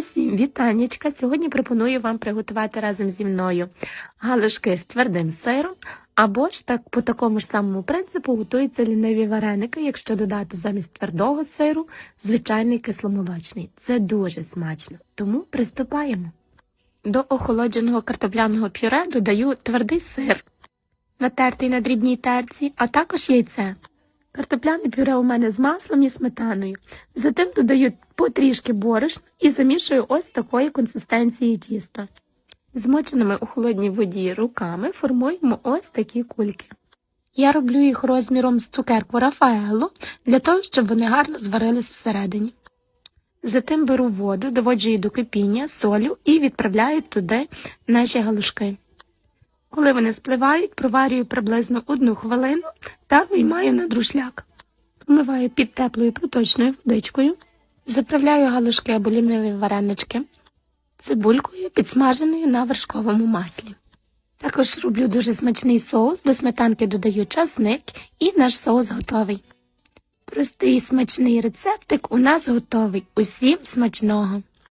Усім вітаннячка! Сьогодні пропоную вам приготувати разом зі мною галушки з твердим сиром, або ж так по такому ж самому принципу готуються ліниві вареники, якщо додати замість твердого сиру звичайний кисломолочний. Це дуже смачно, тому приступаємо. До охолодженого картопляного пюре додаю твердий сир, натертий на дрібній терці, а також яйце. Картопляне пюре у мене з маслом і сметаною. Затим додаю потрішки борошна і замішую ось такої консистенції тіста. Змоченими у холодній воді руками формуємо ось такі кульки. Я роблю їх розміром з цукерку Рафаело для того, щоб вони гарно зварились всередині. Затим беру воду, доводжу її до кипіння, солю і відправляю туди наші галушки. Коли вони спливають, проварюю приблизно одну хвилину та виймаю на друшляк. Помиваю під теплою проточною водичкою, заправляю галушки або ліниві варенички цибулькою, підсмаженою на вершковому маслі. Також роблю дуже смачний соус, до сметанки додаю часник і наш соус готовий. Простий смачний рецептик у нас готовий. Усім смачного!